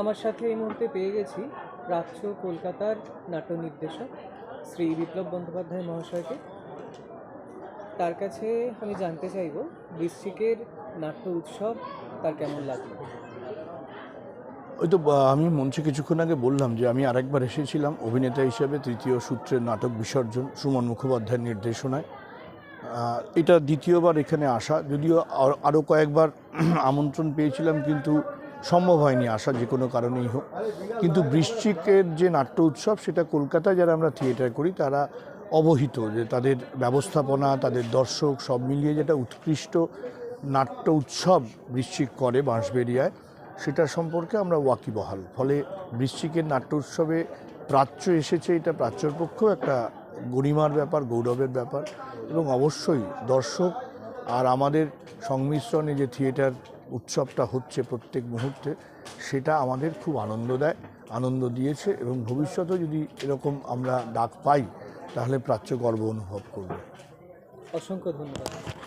আমার সাথে এই মুহূর্তে পেয়ে গেছি প্রাচ্য কলকাতার নাট্য নির্দেশক শ্রী বিপ্লব বন্দ্যোপাধ্যায় মহাশয়কে। তার কাছে আমি জানতে চাইব বৃশ্চিকের নাট্য উৎসব তার কেমন লাগল। ওই তো আমি মঞ্চে কিছুক্ষণ আগে বললাম যে আমি আরেকবার এসেছিলাম অভিনেতা হিসেবে তৃতীয় সূত্রের নাটক বিসর্জন সুমন মুখোপাধ্যায়ের নির্দেশনায়। এটা দ্বিতীয়বার এখানে আসা, যদিও আর- আরও কয়েকবার আমন্ত্রণ পেয়েছিলাম কিন্তু সম্ভব হয়নি আসা, যে কোনো কারণেই হোক। কিন্তু বৃশ্চিকের যে নাট্য উৎসব, সেটা কলকাতায় যারা আমরা থিয়েটার করি, তারা অবহিত যে তাদের ব্যবস্থাপনা, তাদের দর্শক, সব মিলিয়ে যেটা উৎকৃষ্ট নাট্য উৎসব বৃশ্চিক করে বাঁশবেরিয়ায় সেটা সম্পর্কে আমরা ওয়াকিবহাল। ফলে বৃশ্চিকের নাট্য উৎসবে প্রাচ্য এসেছে, এটা প্রাচ্যর পক্ষেও একটা গরিমার ব্যাপার, গৌরবের ব্যাপার। এবং অবশ্যই দর্শক আর আমাদের সংমিশ্রণে যে থিয়েটার উৎসবটা হচ্ছে প্রত্যেক মুহূর্তে, সেটা আমাদের খুব আনন্দ দেয়, আনন্দ দিয়েছে এবং ভবিষ্যতে যদি এরকম আমরা ডাক পাই, তাহলে প্রাচ্য গর্ব অনুভব করবে। অসংখ্য ধন্যবাদ।